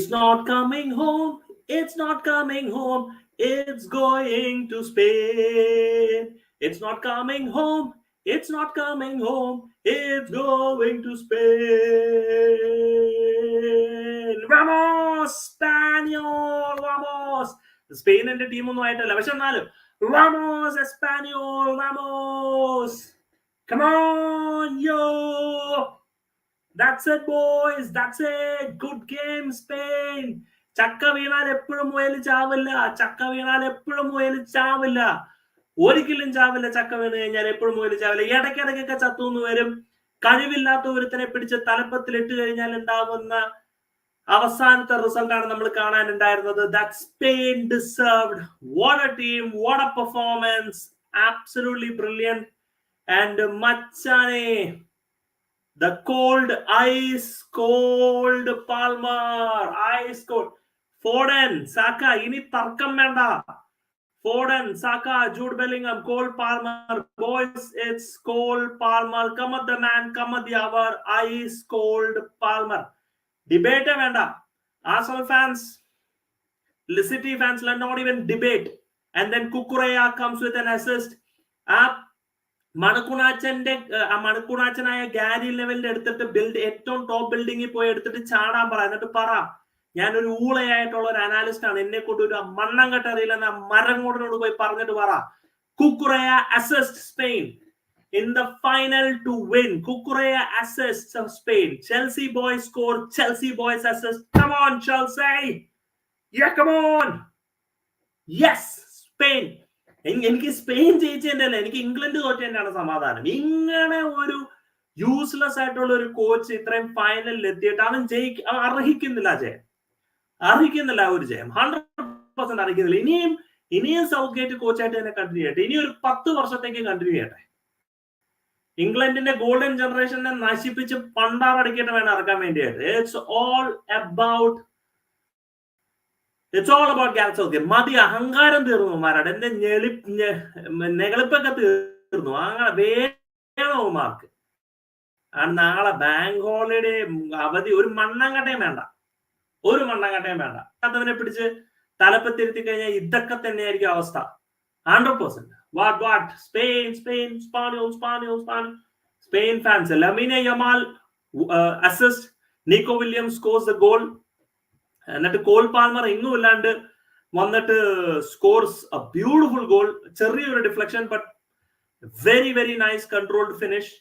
It's not coming home. It's not coming home. It's going to Spain. It's not coming home. It's not coming home. It's going to Spain. Vamos, Spaniel, vamos. സ്പെയിനിന്റെ ടീമൊന്നും ആയിട്ടല്ല പക്ഷെ എന്നാലും Vamos, Espanol, vamos. Come on, yo. That's it boys that's it good game Spain ചക്ക വീണാൽ എപ്പോഴും മുയൽ ചാവില്ല. ചക്ക വീണാൽ എപ്പോഴും മുയൽ ചാവില്ല. ഒരിക്കലും ചാവില്ല ചക്ക വീണ് കഴിഞ്ഞാൽ എപ്പോഴും മുയൽ ചാവില്ല. ഇടയ്ക്കിടയ്ക്കൊക്കെ ചത്തുന്ന് വരും. കഴിവില്ലാത്ത ഒരുത്തനെ പിടിച്ച് തലപ്പത്തിൽ ഇട്ട് കഴിഞ്ഞാൽ ഉണ്ടാകുന്ന അവസാനത്തെ റിസൾട്ട് ആണ് നമ്മൾ കാണാനുണ്ടായിരുന്നത്. That Spain deserved what a team what a performance absolutely brilliant and മച്ചാനെ the cold ice cold Palmer ice cold Foden Saka ഇനി തർക്കം വേണ്ട. Foden Saka Jude Bellingham Cole Palmer boys it's Cole Palmer cometh the man cometh the hour ice cold Palmer ഡിബേറ്റേ വേണ്ട. ആസൽ fans ലിസിറ്റി fans let not even debate and then Cucurella comes with an assist. ആ മണക്കുണാച്ചന്റെ മണക്കുണാച്ചനായ Gary ലെവലിന്റെ എടുത്തിട്ട് build ഏറ്റവും top ബിൽഡിങ്ങിൽ പോയി എടുത്തിട്ട് ചാടാൻ പറ എന്നിട്ട് പറ ഞാനൊരു ഊളയായിട്ടുള്ള ഒരു അനാലിസ്റ്റ് ആണ് എന്നെ കൊണ്ട് ഒരു മണ്ണം കെട്ടറിയില്ലെന്ന മരം കൊണ്ടിനോട് പോയി പറഞ്ഞിട്ട് പറ Cucurella assist Spain in the final to win Cucurella assist Spain Chelsea boys score Chelsea boys assist. Come on, Chelsea. Yeah, come on. Yes, Spain. എനി- എനിക്ക് സ്പെയിൻ ജയിച്ചതിന്റെ അല്ല എനിക്ക് ഇംഗ്ലണ്ട് തോറ്റതിന്റെയാണ് സമാധാനം. ഇങ്ങനെ ഒരു യൂസ്ലെസ് ആയിട്ടുള്ള ഒരു കോച്ച് ഇത്രയും ഫൈനലിൽ എത്തിയിട്ട് അവൻ ജയിക്ക അർഹിക്കുന്നില്ല ജയം. അർഹിക്കുന്നില്ല ഒരു ജയം. ഹൺഡ്രഡ് പെർസെന്റ് അർഹിക്കുന്നില്ല. ഇനിയും ഇനിയും സൗത്ത് ഗേറ്റ് കോച്ചായിട്ട് തന്നെ കണ്ടിന്യൂ ചെയ്യട്ടെ. ഇനി ഒരു പത്ത് വർഷത്തേക്ക് കണ്ടിന്യൂ ചെയ്യട്ടെ. ഇംഗ്ലണ്ടിന്റെ ഗോൾഡൻ ജനറേഷനെ നശിപ്പിച്ച് പണ്ടാറടിക്കിട്ട് വേണം ഇറക്കാൻ വേണ്ടിയായിട്ട്. It's all about it's all about Gareth മതി അഹങ്കാരം തീർന്നു മാരാട് എന്റെ ഞെളി നെകളിപ്പൊക്കെ തീർന്നു. അങ്ങനെ വേണോ മാർക്ക് നാളെ ബാങ്ക് ഹോളിഡേ അവധി. ഒരു മണ്ണങ്കട്ടയും വേണ്ട. ഒരു മണ്ണങ്കട്ടയും വേണ്ട. അതവനെ പിടിച്ച് തലപ്പത്തിരുത്തി കഴിഞ്ഞാൽ ഇതൊക്കെ തന്നെയായിരിക്കും അവസ്ഥ. Hundred percent what what Spain Spain സ്പാനിയോൾ സ്പാനിയോൾ സ്പാനിയോൾ Spain fans Lamine Yamal assist Nico Williams scores the goal എന്നിട്ട് കോൾ പാൽമർ എങ്ങും ഇല്ലാണ്ട് വന്നിട്ട് സ്കോർസ് എ ബ്യൂട്ടിഫുൾ ഗോൾ ചെറിയൊരു deflection but very very nice controlled finish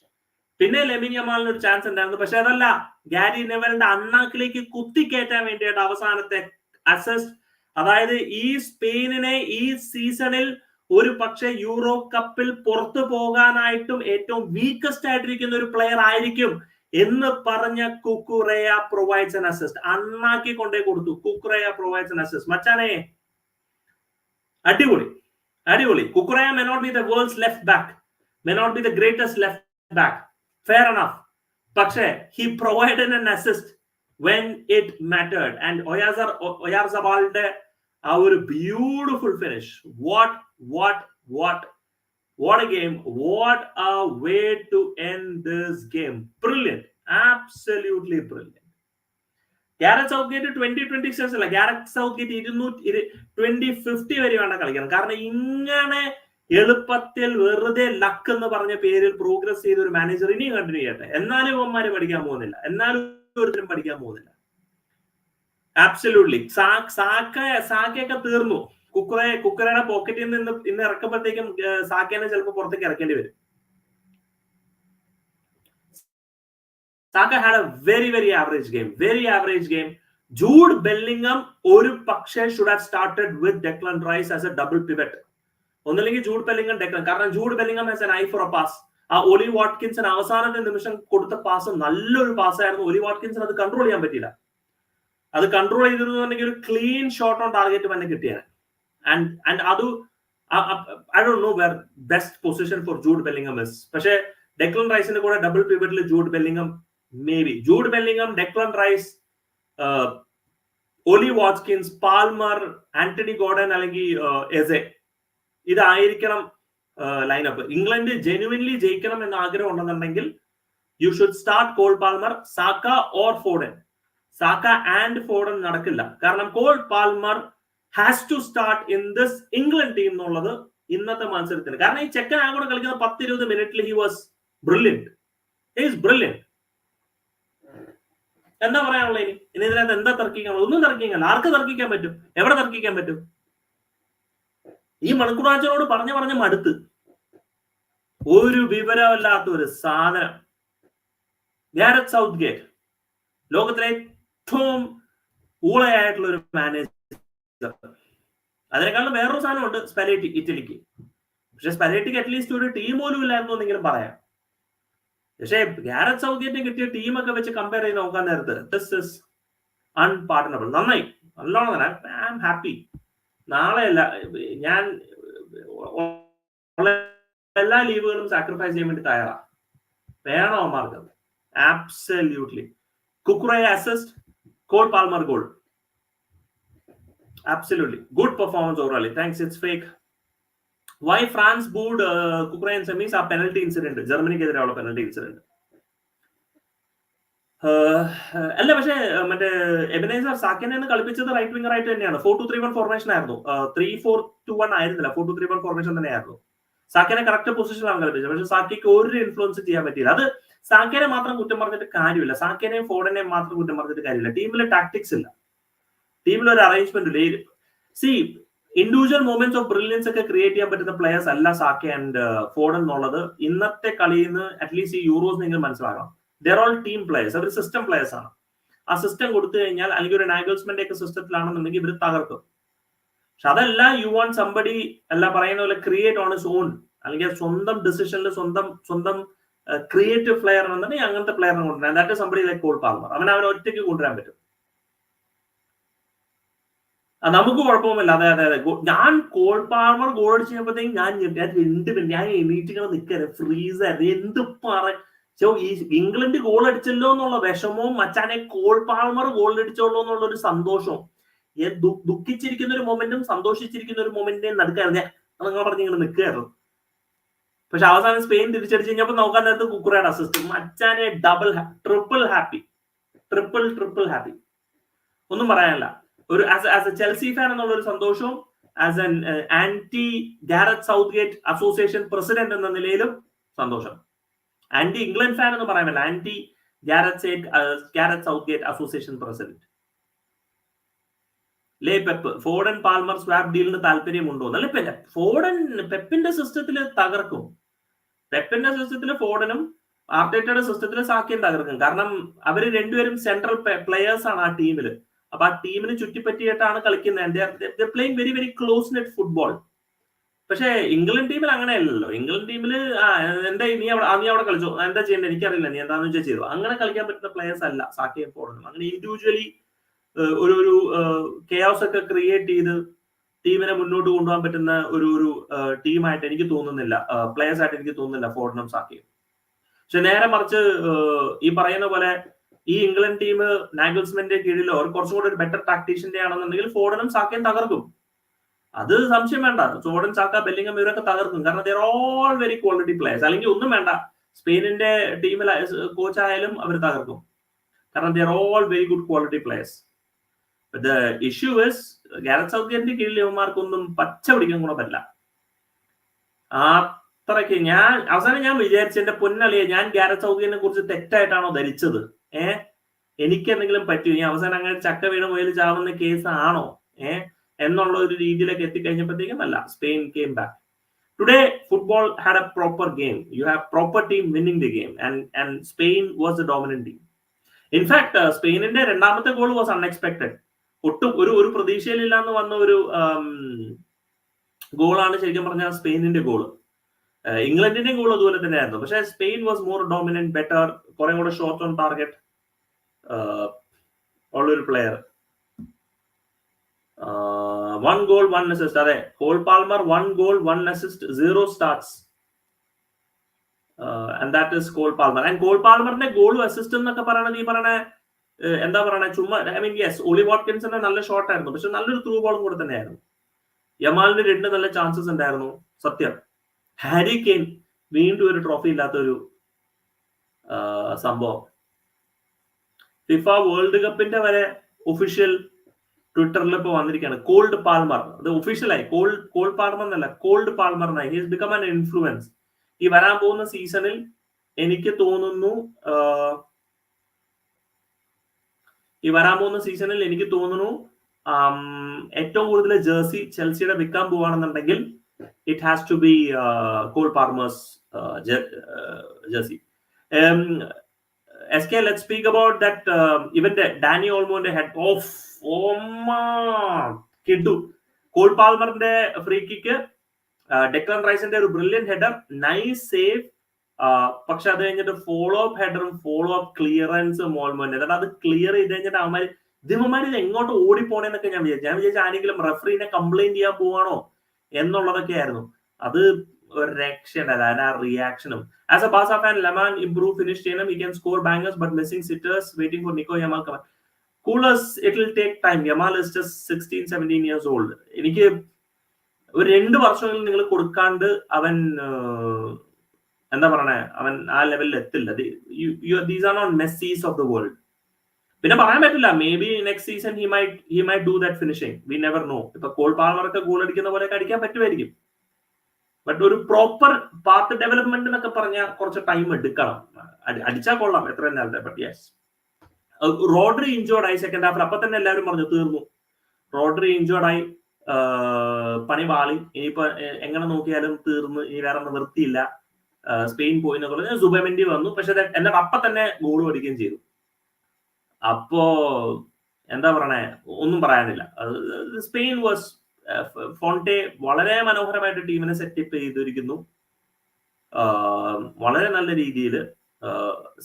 പിന്നെ ലെമിൻ ഒരു ചാൻസ് ഉണ്ടായിരുന്നു. പക്ഷെ അതല്ല ഗാരി നെവലിന്റെ അണ്ണാക്കിലേക്ക് കുത്തിക്കയറ്റാൻ വേണ്ടിയിട്ട് അവസാനത്തെ അസസ്റ്റ് അതായത് ഈ സ്പെയിനിനെ ഈ സീസണിൽ ഒരു പക്ഷേ യൂറോ കപ്പിൽ പുറത്തു പോകാനായിട്ടും ഏറ്റവും വീക്കസ്റ്റ് ആയിട്ടിരിക്കുന്ന ഒരു പ്ലെയർ ആയിരിക്കും എന്ന് പറഞ്ഞ കുക്കുറയ പ്രൊവൈഡ്സ് എൻ അസിസ്റ്റ് അണ്ണാക്കി കൊണ്ടേ കൊടുത്തു. കുക്കുറയ പ്രൊവൈഡ്സ് എൻ അസിസ്റ്റ് മച്ചാനെ അടിപൊളി. അടിപൊളി. Cucurella may not be the world's left back may not be the greatest left back fair enough പക്ഷേ he provided an assist when it mattered and ഒയാസർ ഒയാർ സബാളിന്റെ ആ ഒരു beautiful finish what what what What a game. What a way to end this game. Brilliant. Absolutely brilliant. Gareth Southgate twenty twenty six അല്ല Gareth Southgate ഇരുന്നൂറ്റി twenty fifty വരെ വേണം കളിക്കണം കാരണം ഇങ്ങനെ എളുപ്പത്തിൽ വെറുതെ ലക്ക് എന്ന് പറഞ്ഞ പേരിൽ പ്രോഗ്രസ് ചെയ്ത ഒരു മാനേജർ ഇനിയും കണ്ടിന്യൂ ചെയ്യട്ടെ എന്നാലും ഇവന്മാര് പഠിക്കാൻ പോകുന്നില്ല എന്നാലും ഒരുത്തരും പഠിക്കാൻ പോകുന്നില്ല ആബ്സല്യൂട്ട്ലി സാക്ക സാക്കയൊക്കെ തീർന്നു കുക്കറെ കുക്കറയുടെ പോക്കറ്റിൽ നിന്ന് ഇന്ന് ഇറക്കുമ്പോഴത്തേക്കും സാക്കേനെ ചിലപ്പോൾ പുറത്തേക്ക് ഇറക്കേണ്ടി വരും. Saka had a very very average game very average game Jude Bellingham ഒരു പക്ഷേ should have started with Declan Rice as a double pivot ഒന്നില്ലെങ്കിൽ ജൂഡ് ബെല്ലിംഗം ഡെക്ലൻ കാരണം Jude Bellingham has an eye for a pass ആ Ollie വാട്കിൻസൺ അവസാനത്തെ നിമിഷം കൊടുത്ത pass നല്ലൊരു pass ആയിരുന്നു. ഒലി വാട്കിൻസൺ അത് കൺട്രോൾ ചെയ്യാൻ പറ്റിയില്ല. അത് കൺട്രോൾ ചെയ്തിരുന്നുണ്ടെങ്കിൽ ഒരു ക്ലീൻ ഷോട്ട് ഓൺ ടാർഗറ്റ് തന്നെ കിട്ടിയാണ് ആൻഡ് ആൻഡ് അത് I Dr know where best position for Jude Bellingham is പക്ഷേ ഡെക്ലൻ റൈസിന്റെ കൂടെ double പിവറ്റിൽ Jude Bellingham maybe Jude Bellingham Declan Rice Ollie Watkins Palmer Anthony Gordon അല്ലെങ്കിൽ Eze ഇതായിരിക്കണം lineup England genuinely ജയിക്കണം എന്ന ആഗ്രഹം ഉണ്ടെന്നുണ്ടെങ്കിൽ you should start Cole Palmer Saka or Foden Saka and Foden നടക്കില്ല. കാരണം Cole Palmer has to start in this England team എന്നുള്ളത് ഇന്നത്തെ മത്സരത്തിന്. കാരണം ഈ ചെക്കൻ ആകൂടെ കളിക്കുന്ന പത്ത് ഇരുപത് മിനിറ്റിൽ ഹി വാസ് ബ്രില്യന്റ് ബ്രില്യന്റ് എന്താ പറയാനുള്ളത് ഇനി? ഇനി ഇതിനകത്ത് എന്താ തർക്കിക്കാനുള്ളത്? ഒന്നും തർക്കിക്കാൻ ആർക്ക് തർക്കിക്കാൻ പറ്റും? എവിടെ തർക്കിക്കാൻ പറ്റും? ഈ മണിക്കൂറാച്ചനോട് പറഞ്ഞു പറഞ്ഞ് മടുത്ത്. ഒരു വിവരമല്ലാത്ത ഒരു സാധനം. ഗാരറ്റ് സൗത്ത് ഗേറ്റ് ലോകത്തിലെ ഏറ്റവും ഊളയായിട്ടുള്ള ഒരു മാനേജർ അതിനേക്കാളും വേറൊരു സാധനമുണ്ട് സ്പെലേറ്റി ഇറ്റലിക്ക്. പക്ഷെ സ്പെലേറ്റിക്ക് അറ്റ്ലീസ്റ്റ് ഒരു ടീം പോലും ഇല്ലായിരുന്നു എന്നെങ്കിലും പറയാം. പക്ഷേ ഗാരറ്റ് സൗകര്യം കിട്ടിയ ടീമൊക്കെ വെച്ച് കമ്പയർ ചെയ്ത് നോക്കാൻ നേരത്ത് ദിസ് ഇസ് അൺപാർട്ടണബിൾ നന്നായി. നല്ലോണം ഐ ആം ഹാപ്പി നാളെ അല്ല ഞാൻ എല്ലാ ലീവുകളും സാക്രിഫൈസ് ചെയ്യാൻ വേണ്ടി തയ്യാറാ വേണോ മാർഗം? Absolutely കുക്കുറയെ assist Cole Palmer goal absolutely. Good performance overall. Thanks. It's fake. Why France uh, ukraine semis? ആ പെനൽറ്റി ഇൻസിഡന്റ് ജർമ്മനിക്കെതിരെയുള്ള പെനൽറ്റി ഇൻസിഡന്റ് അല്ല പക്ഷേ മറ്റേ എബനേസർ സാക്കിനെ കളിപ്പിച്ചത് റൈറ്റ് വിംഗർ ആയിട്ട് തന്നെയാണ്. Four two three one formation ആയിരുന്നു. ത്രീ ഫോർ ടു വൺ ആയിരുന്നില്ല. Four two three one formation തന്നെയായിരുന്നു. സാക്കിനെ കറക്റ്റ് പൊസിഷനിലാണ് കളിപ്പിച്ചത്. പക്ഷെ സാക്കിക്ക് ഒരു ഇൻഫ്ലുവൻസ് ചെയ്യാൻ പറ്റിയില്ല. അത് സാക്കിനെ മാത്രം കുറ്റം പറഞ്ഞിട്ട് കാര്യമില്ല. സാക്കിനെയും ഫോർഡിനെയും മാത്രം കുറ്റം പറഞ്ഞിട്ട് കാര്യമില്ല. ടീമിൽ ടാക്ടിക്സ് ഇല്ല. ടീമിൽ ഒരു അറേഞ്ച്മെന്റ് ഇല്ല see individual moments of brilliance ഒക്കെ ക്രിയേറ്റ് ചെയ്യാൻ പറ്റുന്ന പ്ലേയേഴ്സ് അല്ല സാക്കെ ആൻഡ് ഫോർഡ് എന്നുള്ളത്. ഇന്നത്തെ കളിയിൽ നിന്ന് അറ്റ്ലീസ്റ്റ് ഈ യൂറോസ് നിങ്ങൾ മനസ്സിലാക്കണം. ദർ ഓൾ ടീം പ്ലേയേഴ്സ് അവർ സിസ്റ്റം പ്ലേയേഴ്സ് ആണ്. ആ സിസ്റ്റം കൊടുത്തു കഴിഞ്ഞാൽ അല്ലെങ്കിൽ ഒരു നാഗൽസ്മെന്റ് ഒക്കെ സിസ്റ്റത്തിലാണെന്നുണ്ടെങ്കിൽ ഇവർ തകർക്കും. പക്ഷെ അതല്ല യു വാണ്ട് സംബടി അല്ല പറയുന്ന പോലെ ക്രിയേറ്റ് ഓൺ ഇസ് ഓൺ അല്ലെങ്കിൽ സ്വന്തം ഡിസിഷനിൽ സ്വന്തം സ്വന്തം ക്രിയേറ്റീവ് പ്ലെയർ എന്നുണ്ടെങ്കിൽ അങ്ങനത്തെ പ്ലെയറിനെ കൊണ്ടുവരാൻ that somebody like Cole Palmer അവൻ അവനെ ഒറ്റയ്ക്ക് കൊണ്ടുവരാൻ പറ്റും. നമുക്ക് കുഴപ്പമൊന്നുമില്ല. അതെ അതെ അതെ. ഞാൻ കോൾ പാർമർ ഗോൾ അടിച്ച് കഴിഞ്ഞപ്പോഴത്തേക്കും ഞാൻ ഞാൻ രണ്ട് മിനിറ്റ് ഞാൻ നിൽക്കരുത് ഫ്രീസ് ആയിരുന്നു. എന്ത് പറ ഈ ഇംഗ്ലണ്ട് ഗോൾ അടിച്ചല്ലോ എന്നുള്ള വിഷമവും മച്ചാനെ കോൾ പാൾമർ ഗോൾ അടിച്ചോളൂ എന്നുള്ള ഒരു സന്തോഷവും ദുഃഖിച്ചിരിക്കുന്ന ഒരു മൊമെന്റും സന്തോഷിച്ചിരിക്കുന്ന ഒരു മൊമെന്റിനെ നടുക്കായിരുന്നു. നിങ്ങൾ പറഞ്ഞിങ്ങനെ നിൽക്കുകയായിരുന്നു പക്ഷെ അവസാനം സ്പെയിൻ തിരിച്ചടിച്ച് കഴിഞ്ഞപ്പോൾ നോക്കാൻ നേരത്ത് കുക്കുറയുടെ അസിസ്റ്റ് മച്ചാനെ double triple happy triple triple happy ഒന്നും പറയാനില്ല. ഒരു as as a Chelsea fan എന്നുള്ള ഒരു സന്തോഷവും as an anti Gareth Southgate association president എന്ന നിലയിലും സന്തോഷം. ആന്റി ഇംഗ്ലണ്ട് ഫാൻ എന്ന് പറയാൻ പറ്റില്ല. Anti Gareth Gareth Southgate association president ലേ പെപ്പ് ഫോർഡൻ പാൽമർ സ്വാപ്പ് ഡീലിന് താല്പര്യമുണ്ടോ? എന്നല്ല പിന്നെ ഫോർഡൻ പെപ്പിന്റെ സിസ്റ്റത്തിൽ തകർക്കും. പെപ്പിന്റെ സിസ്റ്റത്തിൽ ഫോർഡനും ആർട്ടേറ്റയുടെ സിസ്റ്റത്തിൽ സാക്കിയും തകർക്കും. കാരണം അവർ രണ്ടുപേരും സെൻട്രൽ പ്ലെയേഴ്സ് ആണ് ആ ടീമിൽ അപ്പൊ ആ ടീമിന് ചുറ്റിപ്പറ്റിയിട്ടാണ് കളിക്കുന്നത്. Playing very very close knit football പക്ഷേ ഇംഗ്ലണ്ട് ടീമിൽ അങ്ങനെയല്ലല്ലോ. ഇംഗ്ലണ്ട് ടീമിൽ ആ എന്താ നീ അവിടെ നീ അവിടെ കളിച്ചോ? എന്താ ചെയ്യേണ്ടത്? എനിക്കറിയില്ല. നീ എന്താന്ന് വെച്ചാൽ ചെയ്തു? അങ്ങനെ കളിക്കാൻ പറ്റുന്ന പ്ലേയേഴ്സ് അല്ല സാക്കിയെ ഫോർഡനും അങ്ങനെ ഇൻഡിവിജ്വലി ഒരു ഒരു കെയോസ് ഒക്കെ ക്രിയേറ്റ് ചെയ്ത് ടീമിനെ മുന്നോട്ട് കൊണ്ടുപോകാൻ പറ്റുന്ന ഒരു ഒരു ടീമായിട്ട് എനിക്ക് തോന്നുന്നില്ല. പ്ലേയേഴ്സ് ആയിട്ട് എനിക്ക് തോന്നുന്നില്ല ഫോർഡനും സാക്കിയും. പക്ഷെ നേരെ മറിച്ച് ഈ പറയുന്ന പോലെ ഈ ഇംഗ്ലണ്ട് ടീം നാഗൽസ്മെന്റെ കീഴിലോ കുറച്ചും കൂടെ ഒരു ബെറ്റർ ടാക്ടീഷ്യന്റെ ആണെന്നുണ്ടെങ്കിൽ ഫോർഡനും സാക്കയും തകർക്കും. അത് സംശയം വേണ്ട. ജോർഡൻ ചാക്ക ബെല്ലിംഗം ഇവരൊക്കെ തകർക്കും. കാരണം they're all very quality players അല്ലെങ്കിൽ ഒന്നും വേണ്ട. സ്പെയിനിന്റെ ടീമിൽ കോച്ച് ആയാലും അവർ തകർക്കും. കാരണം they're all very good quality players the issue is Gareth സൗദിയന്റെ കീഴിൽ ഇവന്മാർക്കൊന്നും പച്ച പിടിക്കാൻ പറ്റില്ല. അത്രയ്ക്ക് ഞാൻ അവസാനം ഞാൻ വിചാരിച്ചു എന്റെ പൊന്നളിയെ ഞാൻ ഗാരറ്റ് സൗദിയനെ കുറിച്ച് തെറ്റായിട്ടാണോ ധരിച്ചത്? ഏഹ് എനിക്ക് എന്തെങ്കിലും പറ്റിയോ ഈ അവസാനം അങ്ങനെ ചക്ക വീണ മുയൽ ചാവുന്ന കേസ് ആണോ ഏ? എന്നുള്ള ഒരു രീതിയിലേക്ക് എത്തിക്കഴിഞ്ഞപ്പോഴത്തേക്കും അല്ല Spain came back today football had a proper game you have proper team winning the game and and Spain was a dominant team in fact സ്പെയിനിന്റെ രണ്ടാമത്തെ ഗോൾ വാസ് അൺഎക്സ്പെക്ടഡ് ഒട്ടും ഒരു ഒരു പ്രതീക്ഷയിലില്ലാന്ന് വന്ന ഒരു ഗോളാണ് ശരിക്കും പറഞ്ഞാൽ സ്പെയിനിന്റെ ഗോൾ ഇംഗ്ലണ്ടിന്റെ ഗോൾ അതുപോലെ തന്നെയായിരുന്നു. പക്ഷെ Spain was more dominant better കുറെ കൂടെ ഷോർട്ട് ഓൺ ടാർഗറ്റ് ഉള്ളൊരു player one goal one assist അതെ Cole Palmer one goal one assist zero starts and that is Cole Palmer. And Cole പാൽമറിന്റെ ഗോളും അസിസ്റ്റ് എന്നൊക്കെ പറയണത് ഈ പറയണ എന്താ പറയണേ? ചുമ്മാ ഐ മീൻ യെസ് ഒളി വാട്കിൻസിന്റെ നല്ല ഷോട്ട് ആയിരുന്നു. പക്ഷെ നല്ലൊരു ത്രൂ ബോളും കൂടെ തന്നെയായിരുന്നു. യമാലിന് രണ്ട് നല്ല ചാൻസസ് ഉണ്ടായിരുന്നു സത്യം. ഹാരി കെയിൻ വീണ്ടും ഒരു ട്രോഫി ഇല്ലാത്തൊരു സംഭവം. ഫിഫ വേൾഡ് കപ്പിന്റെ വരെ ഒഫീഷ്യൽ ട്വിറ്ററിൽ ഇപ്പൊ വന്നിരിക്കുകയാണ് കോൾഡ് പാൽമർ അത് ഒഫീഷ്യലായി കോൾഡ് കോൾഡ് പാൽമർ എന്നല്ല. കോൾഡ് പാൽമർ എന്നായി. ഹിസ് ബിക്കം ആൻ ഇൻഫ്ലുവൻസ് ഈ വരാൻ പോകുന്ന സീസണിൽ എനിക്ക് തോന്നുന്നു ഈ വരാൻ പോകുന്ന സീസണിൽ എനിക്ക് തോന്നുന്നു ഏറ്റവും കൂടുതൽ ജേഴ്സി ചെൽസിയുടെ വിൽക്കാൻ പോവാണെന്നുണ്ടെങ്കിൽ it has to be Cole Palmer's jersey S K let speak about that ഇവന്റെ ഡാനി ഓൾമോന്റെ ഹെഡ് ഓഫ് കിട്ടു കോൾ പാൽമറിന്റെ ഫ്രീ കിക്ക് ഡെക്ലൻ റൈസിന്റെ ഒരു ബ്രില്യൻ ഹെഡർ നൈസ് സേവ് പക്ഷെ അത് കഴിഞ്ഞിട്ട് ഫോളോ അപ്പ് ഹെഡറും ഫോളോ അപ്പ് ക്ലിയറൻസും ഓൾമോന്റെ എന്നിട്ട് അത് ക്ലിയർ ചെയ്ത് കഴിഞ്ഞിട്ട് അവന്മാര് ഇതിവന്മാര് എങ്ങോട്ട് ഓടിപ്പോണേന്നൊക്കെ ഞാൻ വിചാരിച്ചു. ഞാൻ വിചാരിച്ചു ആരെങ്കിലും റെഫറിനെ കംപ്ലൈന്റ് ചെയ്യാൻ പോവാണോ? എന്നുള്ളതൊക്കെ ആയിരുന്നു. അത് ഒരു രക്ഷയുണ്ടല്ല അതിന് ആ റിയാക്ഷനും as a pass of and Lamine improve finish ചെയ്യണം. ഈ can score bangers but missing sitters waiting for Nico Yamal come on coolers it will take time Yamal is just sixteen seventeen years old എനിക്ക് ഒരു രണ്ട് വർഷങ്ങളിൽ നിങ്ങൾ കൊടുക്കാണ്ട് അവൻ എന്താ പറയണേ? അവൻ ആ ലെവലിൽ എത്തില്ല. These are not Messis of the world പിന്നെ പറയാൻ പറ്റില്ല. Maybe next season he may he may do that finishing we never know ഇപ്പൊ കോൾ പാർമറൊക്കെ ഗോൾ അടിക്കുന്ന പോലെ അടിക്കാൻ പറ്റുമായിരിക്കും. ബട്ട് ഒരു പ്രോപ്പർ പാർട്ട് ഡെവലപ്മെന്റ് എന്നൊക്കെ പറഞ്ഞാൽ കുറച്ച് ടൈം എടുക്കണം. അടിച്ചാൽ കൊള്ളാം. എത്ര തന്നെ ബട്ട് യെസ് റോഡറി ഇഞ്ചോർഡ് ആയി സെക്കൻഡ് ഹാഫിൽ അപ്പൊ തന്നെ എല്ലാവരും പറഞ്ഞു തീർന്നു. റോഡറി ഇഞ്ചോർഡ് ആയി. പണി വാളി. ഇനിയിപ്പോ എങ്ങനെ നോക്കിയാലും തീർന്ന്. ഇനി വേറെ നിവൃത്തിയില്ല സ്പെയിൻ പോയി എന്നൊക്കെ പറഞ്ഞ്. സുബമെന്റി വന്നു. പക്ഷെ എന്നിട്ട് അപ്പൊ തന്നെ ഗോൾ അടിക്കുകയും ചെയ്തു. അപ്പോ എന്താ പറയണേ? ഒന്നും പറയാനില്ല. സ്പെയിൻ വാസ് ഫോണ്ടെ വളരെ മനോഹരമായിട്ട് ടീമിനെ സെറ്റപ്പ് ചെയ്തിരിക്കുന്നു. വളരെ നല്ല രീതിയിൽ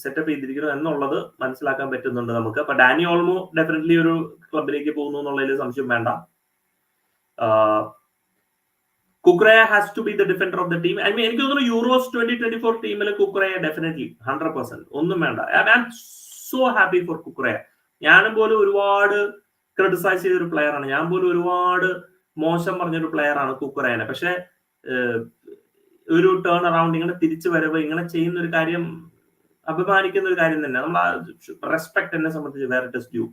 സെറ്റപ്പ് ചെയ്തിരിക്കുന്നു എന്നുള്ളത് മനസ്സിലാക്കാൻ പറ്റുന്നുണ്ട് നമുക്ക്. അപ്പൊ ഡാനി ഓൾമോ ഡെഫിനറ്റ്ലി ഒരു ക്ലബിലേക്ക് പോകുന്നു എന്നുള്ളതിൽ സംശയം വേണ്ട. Cucurella has to be the defender of the team. I mean എനിക്ക് തോന്നുന്നു യൂറോസ് ട്വന്റി ട്വന്റി ഫോർ ടീമിൽ കുക്രയ ഡെഫിനറ്റ്ലി ഹൺഡ്രഡ് പെർസെന്റ്. ഒന്നും വേണ്ട. സോ ഹാപ്പി ഫോർ കുക്രയ ഞാനും പോലും ഒരുപാട് ക്രിട്ടിസൈസ് ചെയ്തൊരു പ്ലെയർ ആണ്. ഞാൻ പോലും ഒരുപാട് മോശം പറഞ്ഞൊരു പ്ലെയർ ആണ് കുക്കുറേനെ. പക്ഷെ ഒരു ടേൺ അറൗണ്ട് ഇങ്ങനെ തിരിച്ചു വരവ് ഇങ്ങനെ ചെയ്യുന്ന ഒരു കാര്യം അഭിമാനിക്കുന്ന ഒരു കാര്യം തന്നെ. നമ്മൾ റെസ്പെക്ട് എന്നെ സംബന്ധിച്ച് വേറെ test due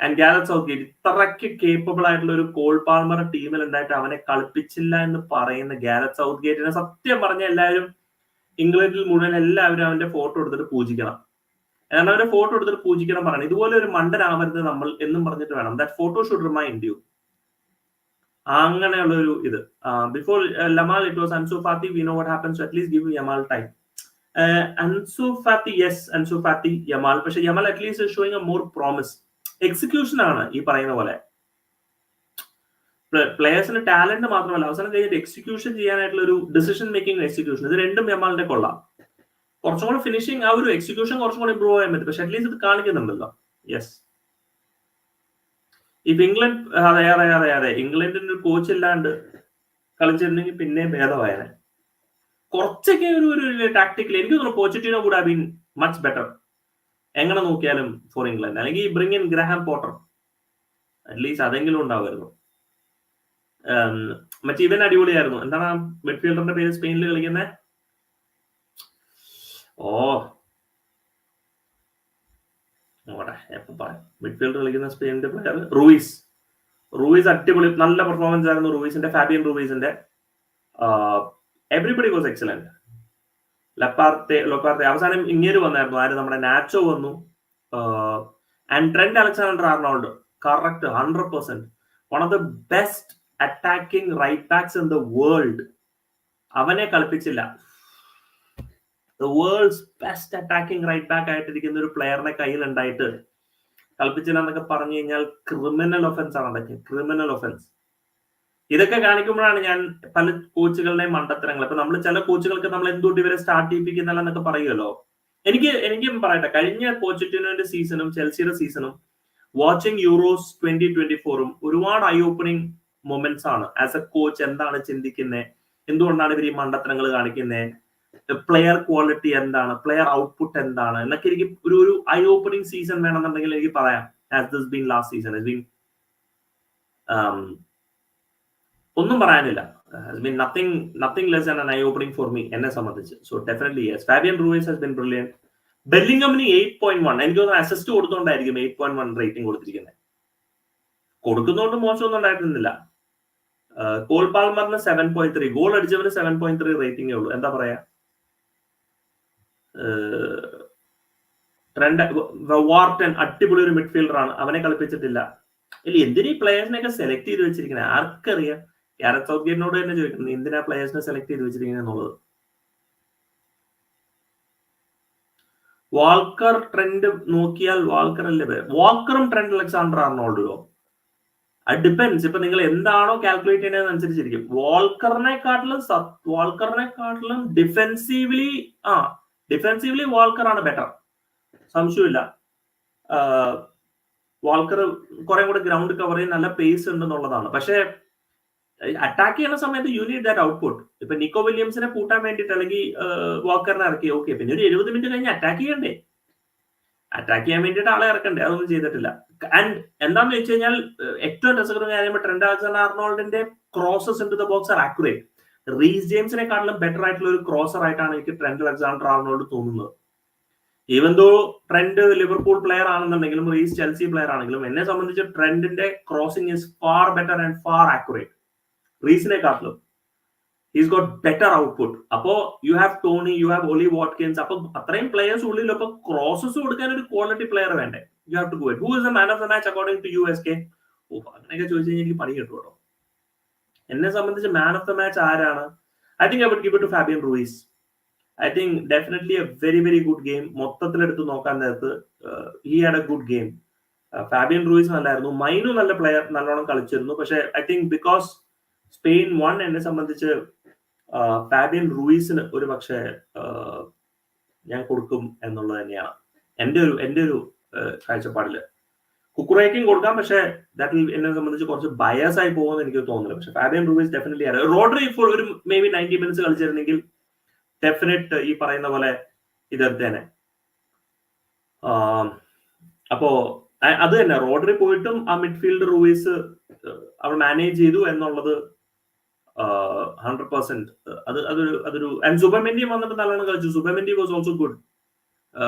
and Gareth south ഇത്രയ്ക്ക് കേപ്പബിൾ ആയിട്ടുള്ള ഒരു കോൾ പാൾമർ ടീമിൽ ഉണ്ടായിട്ട് അവനെ കളിപ്പിച്ചില്ല എന്ന് പറയുന്ന ഗാലറ്റ് സൗത്ത് ഗേറ്റിനെ സത്യം പറഞ്ഞ എല്ലാവരും ഇംഗ്ലണ്ടിൽ മുഴുവൻ എല്ലാവരും അവന്റെ ഫോട്ടോ എടുത്തിട്ട് പൂജിക്കണം. കാരണം അവരെ ഫോട്ടോ എടുത്തിട്ട് പൂജിക്കണം പറയണം. ഇതുപോലെ ഒരു മണ്ടനാവരുത് നമ്മൾ എന്നും പറഞ്ഞിട്ട് വേണം. That photo should remind you അങ്ങനെയുള്ള ഒരു ഇത്. Before Lamine it was Ansu Fati we know what happens at least give Yamal time Ansu Fati yes Ansu Fati Yamal പക്ഷെ Yamal at least showing a more promise execution ആണ് ഈ പറയുന്ന പോലെ. പ്ലേയേഴ്സിന് talent മാത്രമല്ല അവസാനം കഴിഞ്ഞിട്ട് എക്സിക്യൂഷൻ ചെയ്യാനായിട്ടുള്ള ഒരു ഡിസിഷൻ മേക്കിംഗ് എക്സിക്യൂഷൻ ഇത് രണ്ടും യമാലിന്റെ കൊള്ളാം. കുറച്ചും കൂടെ ഫിനിഷിങ് ആ ഒരു എക്സിക്യൂഷൻ കുറച്ചും കൂടെ ഇമ്പ്രൂവ് ചെയ്യാൻ പറ്റും. പക്ഷെ അറ്റ്ലീസ്റ്റ് ഇത് കാണിക്കുന്നുണ്ടല്ലോ. യെസ് ഇപ്പൊ ഇംഗ്ലണ്ട് അതെ അതെ അതെ അതെ. ഇംഗ്ലണ്ടിന്റെ ഒരു കോച്ച് ഇല്ലാണ്ട് കളിച്ചിരുന്നെങ്കിൽ പിന്നെ ഭേദമായനെ. കുറച്ചൊക്കെ ഒരു ഒരു ടാക്ടിക്കൽ എനിക്ക് തോന്നുന്നു പോച്ചിറ്റീനോ കൂടെ ബീൻ മച്ച് ബെറ്റർ എങ്ങനെ നോക്കിയാലും ഫോർ ഇംഗ്ലണ്ട് അല്ലെങ്കിൽ bring in Graham Potter at least അതെങ്കിലും ഉണ്ടാവുമായിരുന്നു. മറ്റേ ഇവൻ അടിപൊളിയായിരുന്നു. എന്താണ് മിഡ്ഫീൽഡറിന്റെ പേര് സ്പെയിനിൽ കളിക്കുന്നത് ഓ. മിഡ്ഫീൽഡ് കളിക്കുന്ന സ്പെയിനിന്റെ പ്ലെയർ റൂയിസ് റൂയിസ് അടിപൊളി നല്ല പെർഫോമൻസ് ആയിരുന്നു റൂയിസിന്റെ Fabian റൂയിസിന്റെ everybody was excellent Laporte Laporte അവസാനം ഇങ്ങേര് വന്നായിരുന്നു. ആര്? നമ്മുടെ നാച്ചോ വന്നു. And Trent Alexander Arnold correct hundred percent one of the best attacking right backs in the world അവനെ കളിപ്പിച്ചില്ല. World's best attacking right back ആയിട്ടിരിക്കുന്ന ഒരു പ്ലെയറിന്റെ കയ്യിൽ ഉണ്ടായിട്ട് കൽപ്പിച്ചില്ല എന്നൊക്കെ പറഞ്ഞു കഴിഞ്ഞാൽ ക്രിമിനൽ ഒഫൻസ് ആണ് അതൊക്കെ. ക്രിമിനൽ ഒഫൻസ് ഇതൊക്കെ കാണിക്കുമ്പോഴാണ് ഞാൻ പല കോച്ചുകളുടെയും മണ്ടത്തരങ്ങൾ. ഇപ്പൊ നമ്മൾ ചില കോച്ചുകൾക്ക് നമ്മൾ എന്തുകൊണ്ട് ഇവരെ സ്റ്റാർട്ട് ചെയ്യിപ്പിക്കുന്നില്ല എന്നൊക്കെ പറയുമല്ലോ? എനിക്ക് എനിക്കും പറയട്ടെ കഴിഞ്ഞ കോച്ചിറ്റിനോന്റെ സീസണും ചെൽസിയുടെ സീസണും വാച്ചിങ് യൂറോസ് ട്വന്റി ട്വന്റി ഫോറും ഒരുപാട് ഐ ഓപ്പണിംഗ് മൊമെന്റ്സ് ആണ്. ആസ് എ കോച്ച് എന്താണ് ചിന്തിക്കുന്നത് എന്തുകൊണ്ടാണ് ഇവർ ഈ മണ്ടത്തരങ്ങൾ കാണിക്കുന്നത് പ്ലെയർ ക്വാളിറ്റി എന്താണ് പ്ലെയർ ഔട്ട്പുട്ട് എന്താണ് എന്നൊക്കെ എനിക്ക് ഒരു ഒരു ഐ ഓപ്പണിംഗ് സീസൺ വേണമെന്നുണ്ടെങ്കിൽ എനിക്ക് പറയാം. Has this been last season been ഒന്നും പറയാനില്ല. Been nothing nothing less an eye opening for me എന്നെ സംബന്ധിച്ച്. So definitely yes Fabian Ruiz has been brilliant ബെല്ലിംഗമിന് eight point one എനിക്ക് തോന്നുന്നു അസിസ്റ്റ് കൊടുത്തോണ്ടായിരിക്കും എയ്റ്റ് പോയിന്റ് വൺ റേറ്റിംഗ് കൊടുത്തിരിക്കുന്നത് കൊടുക്കുന്നതുകൊണ്ട് മോശമൊന്നും ഉണ്ടായിരുന്നില്ല കോൾ പാൽമറിന് സെവൻ പോയിന്റ് ത്രീ ഗോൾ അടിച്ചവന് സെവൻ പോയിന്റ് ത്രീ റേറ്റിംഗേ ഉള്ളൂ. എന്താ പറയാ? ട്രെൻഡ് വാർട്ടൻ അടിപൊളി ഒരു മിഡ്ഫീൽഡർ ആണ്. അവനെ കളിപ്പിച്ചിട്ടില്ല. ഇല്ല എന്തിനീ പ്ലെയേഴ്സിനെയൊക്കെ സെലക്ട് ചെയ്ത് വെച്ചിരിക്കുന്നത് ആർക്കറിയാം? യാര സൗത്ത് ഗേറ്റിനോട് തന്നെ ചോദിക്കുന്നത് എന്തിനാ പ്ലെയേഴ്സിനെ സെലക്ട് ചെയ്ത് വെച്ചിരിക്കുന്നത് എന്നുള്ളത്? വാൾക്കർ ട്രെൻഡ് നോക്കിയാൽ വാൾക്കർ അല്ലേ വാൾക്കറും ട്രെൻഡ് അലക്സാണ്ടർ ആർണോൾഡോ അത് ഡിപ്പെൻസ് ഇപ്പൊ നിങ്ങൾ എന്താണോ കാൽക്കുലേറ്റ് ചെയ്യുന്നത് അനുസരിച്ചിരിക്കും. വാൾക്കറിനെക്കാട്ടിലും വാൾക്കറിനെക്കാട്ടിലും ഡിഫെൻസീവ്ലി ആ ഡിഫെൻസീവ്ലി വാൾക്കർ ആണ് ബെറ്റർ സംശയമില്ല വാൾക്കർ കുറെ കൂടെ ഗ്രൗണ്ട് കവർ ചെയ്യാൻ നല്ല പേസ് ഉണ്ടെന്നുള്ളതാണ്. പക്ഷേ അറ്റാക്ക് ചെയ്യുന്ന സമയത്ത് യു നീഡ് ദാറ്റ് ഔട്ട്പുട്ട് ഇപ്പൊ നിക്കോ വില്യംസിനെ കൂട്ടാൻ വേണ്ടിയിട്ട് അല്ലെങ്കിൽ വാക്കറിനെ ഇറക്കി ഓക്കെ പിന്നെ ഒരു എഴുപത് മിനിറ്റ് കഴിഞ്ഞ് അറ്റാക്ക് ചെയ്യണ്ടേ? അറ്റാക്ക് ചെയ്യാൻ വേണ്ടിയിട്ട് ആളെ ഇറക്കണ്ടേ? അതൊന്നും ചെയ്തിട്ടില്ല. ആൻഡ് എന്താണെന്ന് വെച്ച് കഴിഞ്ഞാൽ ഏറ്റവും രസകരമായ കാര്യം Trent accent ആർണോൾഡിന്റെ crosses into the box are accurate Reece ജെയിംസിനെക്കാട്ടിലും better ആയിട്ടുള്ള ഒരു ക്രോസർ ആയിട്ടാണ് എനിക്ക് ട്രെൻഡ് അലക്സാണ്ടർ ആർണോൾഡ് തോന്നുന്നത്. Even though Trent Liverpool player ആണെന്നുണ്ടെങ്കിലും റീസ് ചെൽസി പ്ലെയർ ആണെങ്കിലും എന്നെ സംബന്ധിച്ച് ട്രെൻഡിന്റെ crossing is far better and far accurate റീസിനെക്കാട്ടിലും. Is got better output അപ്പോ you have Toney you have Ollie Watkins അപ്പൊ അത്രയും പ്ലേയേഴ്സ് ഉള്ളിൽ അപ്പൊ ക്രോസസ് കൊടുക്കാൻ ഒരു ക്വാളിറ്റി പ്ലെയർ വേണ്ടേ? You have to go who is a man of the match according to U S K O അങ്ങനെയൊക്കെ ചോദിച്ചു കഴിഞ്ഞാൽ എനിക്ക് പണി കിട്ടും കേട്ടോ. എന്നെ സംബന്ധിച്ച് മാൻ ഓഫ് ദ മാച്ച് ആരാണ്? I think I would give to Fabian Ruiz I think definitely a very very good game മൊത്തത്തിലെടുത്ത് നോക്കാൻ നേരത്ത് he had a good game Fabian Ruiz നല്ലായിരുന്നു. മൈനു നല്ല പ്ലെയർ നല്ലോണം കളിച്ചിരുന്നു. പക്ഷെ I think because Spain won എന്നെ സംബന്ധിച്ച് ഫാബിയൻ റൂയിസിന് ഒരു പക്ഷേ ഞാൻ കൊടുക്കും എന്നുള്ളത് തന്നെയാണ്. എന്റെ ഒരു എന്റെ ഒരു കാഴ്ചപ്പാടിൽ. കുക്കുറേക്കും കൊടുക്കാം പക്ഷേ ദാറ്റ് എന്നെ സംബന്ധിച്ച് കുറച്ച് ബയസ് ആയി പോകുമെന്ന് എനിക്ക് തോന്നുന്നില്ല. പക്ഷെ ഫാബിയൻ റൂയിസ് ഡെഫിനറ്റ്ലി അറിയാം റോഡ്രി ഇപ്പോൾ ഒരു മേ ബി നയന്റി മിനിറ്റ്സ് കളിച്ചിരുന്നെങ്കിൽ ഡെഫിനറ്റ് ഈ പറയുന്ന പോലെ ഇതെടുത്തേനെ. അപ്പോ അത് തന്നെ. റോഡറി പോയിട്ടും ആ മിഡ്ഫീൽഡ് റൂയിസ് അവർ മാനേജ് ചെയ്തു എന്നുള്ളത് ഹൺഡ്രഡ് പെർസെന്റ് അത് അതൊരു അതൊരു ആൻഡ് സുബമെന്റി വന്നിട്ട് നല്ലോണം കളിച്ചു. സുബമെന്റി വാസ് ഓൾസോ ഗുഡ്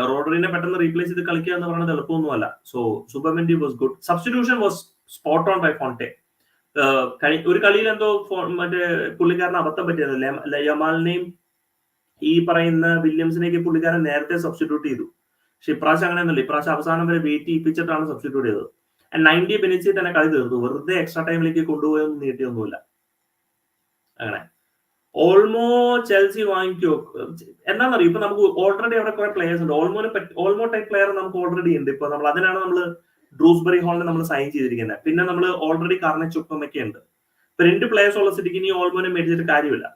റോഡറിനെ പെട്ടെന്ന് റീപ്ലേസ് ചെയ്ത് കളിക്കുക എന്ന് പറയുന്നത് എളുപ്പമൊന്നുമല്ല. So Zubimendi was good substitution was spot on by Fuente ഒരു കളിയിൽ എന്തോ മറ്റേ പുള്ളിക്കാരന് അബദ്ധം പറ്റിയത്. യമാലിനെയും ഈ പറയുന്ന വില്യംസിനെയൊക്കെ പുള്ളിക്കാരൻ നേരത്തെ സബ്സ്റ്റിറ്റ്യൂട്ട് ചെയ്തു. പക്ഷെ ഇപ്രാവശ്യം അങ്ങനെയൊന്നുമില്ല. ഇപ്രാവശ്യം അവസാനം വരെ വെയിറ്റ് ചെയ്യിപ്പിച്ചിട്ടാണ് സബ്സ്റ്റിറ്റ്യൂട്ട് ചെയ്തത്. നയന്റി മിനിറ്റ്സിൽ തന്നെ കളി തീർന്നു. വെറുതെ എക്സ്ട്രാ ടൈമിലേക്ക് കൊണ്ടുപോയൊന്നും നീട്ടിയൊന്നുമില്ല. അങ്ങനെ. ഓൾമോ ചെൽസി വാങ്ങിക്കോ. എന്താണെന്നറിയോ ഇപ്പൊ നമുക്ക് ഓൾറെഡി അവിടെ കുറെ പ്ലെയേഴ്സ് ഉണ്ട്. ഓൾമോനെ ഓൾമോ ടൈപ്പ് പ്ലെയർ നമുക്ക് ഓൾറെഡി ഉണ്ട്. ഇപ്പൊ നമ്മൾ അതിനാണ് നമ്മൾ ഡ്രൂസ്ബറി ഹോളിനെ നമ്മൾ സൈൻ ചെയ്തിരിക്കുന്നത് പിന്നെ നമ്മൾ ഓൾറെഡി കാർണ ചുപ്പമൊക്കെ ഉണ്ട്. ഇപ്പൊ രണ്ട് പ്ലെയേഴ്സ് ഉള്ള സ്ഥിതിക്ക് ഇനി ഓൾമോനെ മേടിച്ചിട്ട് കാര്യമില്ല.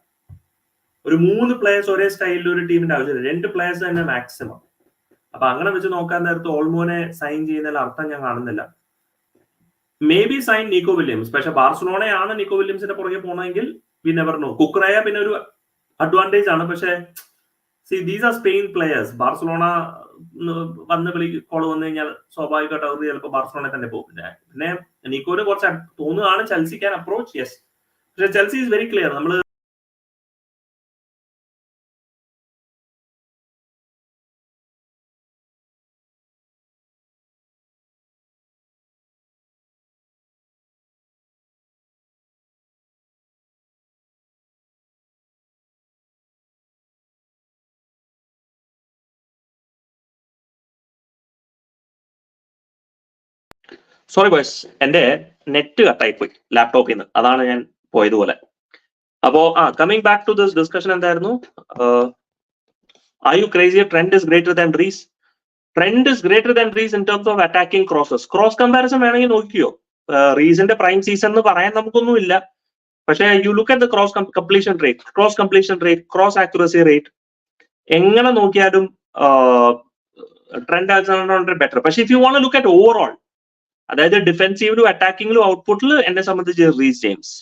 ഒരു മൂന്ന് പ്ലെയേഴ്സ് ഒരേ സ്റ്റൈലിൽ ഒരു ടീമിന്റെ ആവശ്യമില്ല. രണ്ട് പ്ലെയേഴ്സ് തന്നെ മാക്സിമം അപ്പൊ അങ്ങനെ വെച്ച് നോക്കാൻ നേരത്ത് ഓൾമോനെ സൈൻ ചെയ്യുന്നതിൽ അർത്ഥം ഞാൻ കാണുന്നില്ല. Maybe sign Nico Williams പക്ഷെ ബാർസലോണയാണ് നിക്കോ വില്യംസിന്റെ പുറകെ പോകണമെങ്കിൽ വി നെവർ നോ കുക്രയ പിന്നെ ഒരു അഡ്വാന്റേജ് ആണ്. പക്ഷെ see these are Spain players Barcelona വന്ന് വിളി കോൾ വന്നു കഴിഞ്ഞാൽ സ്വാഭാവികമായിട്ട് അവർ ചിലപ്പോൾ ബാർസലോണ തന്നെ പോകും. പിന്നെ പിന്നെ നിക്കോന് കുറച്ച് തോന്നുകയാണ് ചെൽസിക്കാൻ അപ്രോച്ച് യെസ് പക്ഷെ ചെൽസി ഇസ് വെരി ക്ലിയർ നമ്മൾ സോറി ബോയ്സ് എന്റെ നെറ്റ് കട്ടായി പോയി ലാപ്ടോപ്പിൽ നിന്ന് അതാണ് ഞാൻ പോയതുപോലെ. അപ്പോ ആ coming back to this discussion എന്തായിരുന്നു? I you crazy Trent is greater than Reece Trent is greater than Reece in terms of attacking crosses cross comparison വേണമെങ്കിൽ നോക്കിയോ റീസിന്റെ പ്രൈം സീസൺ എന്ന് പറയാൻ നമുക്കൊന്നും ഇല്ല. പക്ഷേ you look at the cross completion rate cross completion rate cross accuracy rate എങ്ങനെ നോക്കിയാലും Trent as better പക്ഷെ if you want look at overall അതായത് ഡിഫെൻസീവിലും അറ്റാക്കിങ്ങിലും ഔട്ട്പുട്ടിൽ എന്നെ സംബന്ധിച്ച് റീസ് ജെയിംസ്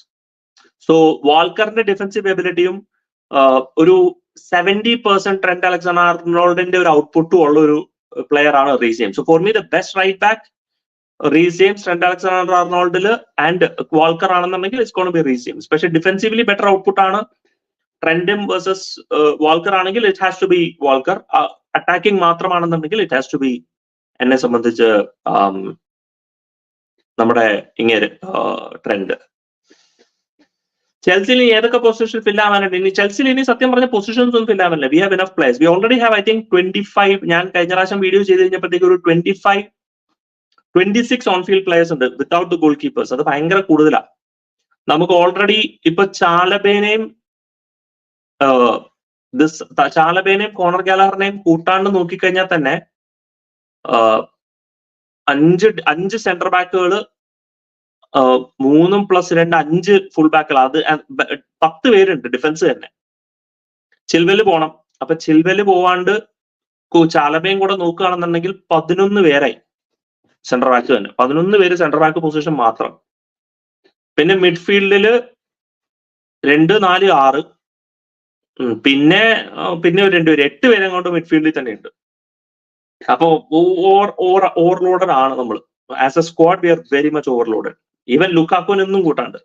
സോ വാൾക്കറിന്റെ ഡിഫെൻസീവ് എബിലിറ്റിയും ഒരു സെവന്റി പെർസെന്റ് ട്രെൻഡ് അലക്സാണ്ടർ ആർണോൾഡിന്റെ ഒരു ഔട്ട്പുട്ടും ഉള്ള ഒരു പ്ലെയർ ആണ് Reece James so for me the best right back Reece James Trent Alexander ആർണോൾഡിൽ and Walker ആണെന്നുണ്ടെങ്കിൽ it's gonna be Reece James പക്ഷെ ഡിഫെൻസീവ്ലി ബെറ്റർ ഔട്ട്പുട്ട് ആണ്. ട്രെൻഡും വേഴ്സസ് വാൾക്കർ ആണെങ്കിൽ it has to be Walker attacking മാത്രമാണെന്നുണ്ടെങ്കിൽ it has to be എന്നെ സംബന്ധിച്ച് നമ്മുടെ ഇങ്ങനെ trend ചെൽസിയിൽ ഏതൊക്കെ പൊസിഷൻ ഫില്ല് ആവാനുണ്ട്? ഇനി ചെൽസിയിൽ ഇനി സത്യം പറഞ്ഞ പൊസിഷൻസ് ഒന്നും fill ആവാനില്ല. We have enough place we already have I think twenty five ഞാൻ കഴിഞ്ഞ പ്രാവശ്യം വീഡിയോ ചെയ്ത് കഴിഞ്ഞപ്പോഴത്തേക്ക് ഒരു twenty five twenty six on field players ഉണ്ട് വിത്തൗട്ട് ദ ഗോൾ കീപ്പേഴ്സ് അത് ഭയങ്കര കൂടുതലാണ് നമുക്ക് ഓൾറെഡി ഇപ്പൊ ചാലബേനെയും ചാലബേനെയും കോണർ ഗാലറിനെയും കൂട്ടാണ്ട് നോക്കിക്കഴിഞ്ഞാൽ തന്നെ അഞ്ച് അഞ്ച് സെന്റർ ബാക്കുകൾ മൂന്നും പ്ലസ് രണ്ട് അഞ്ച് ഫുൾ ബാക്കുകൾ അത് പത്ത് പേരുണ്ട് ഡിഫൻസ് തന്നെ. ചിൽവെൽ പോണം. അപ്പൊ ചിൽവെൽ പോവാണ്ട് ചാലബയും കൂടെ നോക്കുകയാണെന്നുണ്ടെങ്കിൽ പതിനൊന്ന് പേരായി സെന്റർ ബാക്ക് തന്നെ. പതിനൊന്ന് പേര് സെന്റർ ബാക്ക് പൊസിഷൻ മാത്രം. പിന്നെ മിഡ്ഫീൽഡിൽ രണ്ട് നാല് ആറ്. പിന്നെ പിന്നെ ഒരു രണ്ടുപേര് എട്ട് പേരെ കൊണ്ട് മിഡ്ഫീൽഡിൽ തന്നെ ഉണ്ട് അപ്പോ ഓവർ ഓവർ ഓവർലോഡഡ് ആണ് നമ്മൾ as a squad we are very much overloaded even ലുക്കാക്കോൻ ലുക്കാക്കോനൊന്നും കൂട്ടാണ്ട്.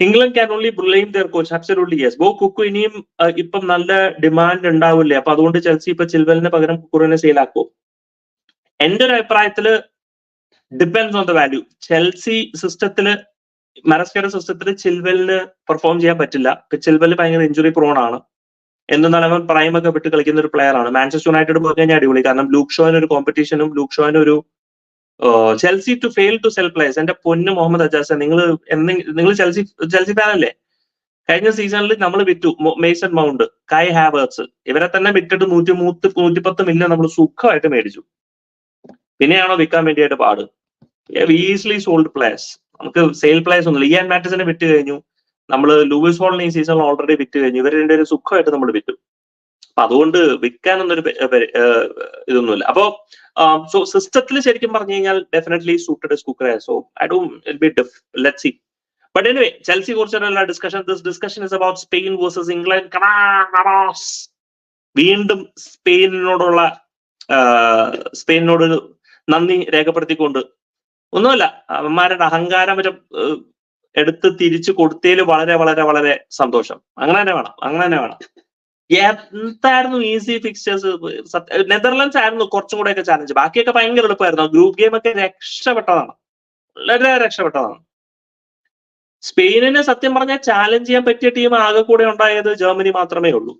England can only blame their coach absolutely yes ബോ കുക്കു ഇനിയും ഇപ്പം നല്ല ഡിമാൻഡ് ഉണ്ടാവില്ലേ അപ്പൊ അതുകൊണ്ട് ചെൽസി ഇപ്പൊ ചിൽവലിന് പകരം കുക്കുറിനെ സെയിലാക്കോ എന്റെ ഒരു അഭിപ്രായത്തിൽ depends on the value Chelsea സിസ്റ്റത്തിൽ മരസ്കയുടെ സിസ്റ്റത്തിൽ ചിൽവലിന് പെർഫോം ചെയ്യാൻ പറ്റില്ല. ചിൽവെൽ ഭയങ്കര ഇഞ്ചുറി പ്രോൺ ആണ്. എന്നാൽ അവൻ പ്രൈം ഒക്കെ വിട്ട് കളിക്കുന്ന ഒരു പ്ലെയർ ആണ്. മാഞ്ചസ്റ്റർ യുണൈറ്റഡ് പോയി കഴിഞ്ഞാൽ അടിപൊളി. കാരണം ലൂക്ക് ഷോന് ഒരു കോമ്പറ്റീഷനും ലൂക്ക് ഷോന് ഒരു Chelsea to fail to sell players എന്റെ പൊന്ന് മുഹമ്മദ് അജാസ് നിങ്ങൾ നിങ്ങൾ ചെൽസി ചെൽസി ഫാൻ അല്ലേ? കഴിഞ്ഞ സീസണിൽ നമ്മൾ വിറ്റു മേസൺ മൗണ്ട് കൈ ഹാവേഴ്സ് ഇവരെ തന്നെ വിറ്റിട്ട് നൂറ്റി മൂത്ത് നൂറ്റിപ്പത്ത് മില്യൺ നമ്മൾ സുഖമായിട്ട് മേടിച്ചു. പിന്നെയാണോ വിൽക്കാൻ വേണ്ടിയായിട്ട് പാട്? ഈസിലി സോൾഡ് പ്ലേയേഴ്സ് നമുക്ക് സെയിൽ പ്ലേയേഴ്സ് ഒന്നുമില്ല. ഇയാൻ മാറ്റസിനെ വിറ്റ് കഴിഞ്ഞു. നമ്മൾ ലൂയിസ് ഹോളിനെ ഈ സീസണിൽ ഓൾറെഡി വിറ്റ് കഴിഞ്ഞു. ഇവർ രണ്ടുപേരും സുഖമായിട്ട് നമ്മൾ വിറ്റു. അപ്പൊ അതുകൊണ്ട് വിൽക്കാനൊന്നൊരു ഇതൊന്നുമില്ല. അപ്പോ സോ സിസ്റ്റത്തിൽ ശരിക്കും പറഞ്ഞു കഴിഞ്ഞാൽ definitely suited കുക്കറെ so I do be let see but anyway Chelsea കുറിച്ചുള്ള discussion this discussion is about Spain versus England വീണ്ടും സ്പെയിനിനോടുള്ള സ്പെയിനിനോട് നന്ദി രേഖപ്പെടുത്തിക്കൊണ്ട്. ഒന്നുമല്ല അവന്മാരുടെ അഹങ്കാരം ഏഹ്, എടുത്ത് തിരിച്ചു കൊടുത്തതിൽ വളരെ വളരെ വളരെ സന്തോഷം. അങ്ങനെ തന്നെ വേണം അങ്ങനെ തന്നെ വേണം. എന്തായിരുന്നു ഈസി ഫിക്സ്റ്റേഴ്സ് നെതർലൻഡ്സ് ആയിരുന്നു കുറച്ചും കൂടെ ഒക്കെ ചാലഞ്ച് ബാക്കിയൊക്കെ ഭയങ്കര എളുപ്പമായിരുന്നു. ഗ്രൂപ്പ് ഗെയിം ഒക്കെ രക്ഷപ്പെട്ടതാണ്. വളരെ രക്ഷപ്പെട്ടതാണ്. സ്പെയിനിനെ സത്യം പറഞ്ഞാൽ ചാലഞ്ച് ചെയ്യാൻ പറ്റിയ ടീം ആകെ കൂടെ ഉണ്ടായത് ജർമ്മനി മാത്രമേ ഉള്ളൂ.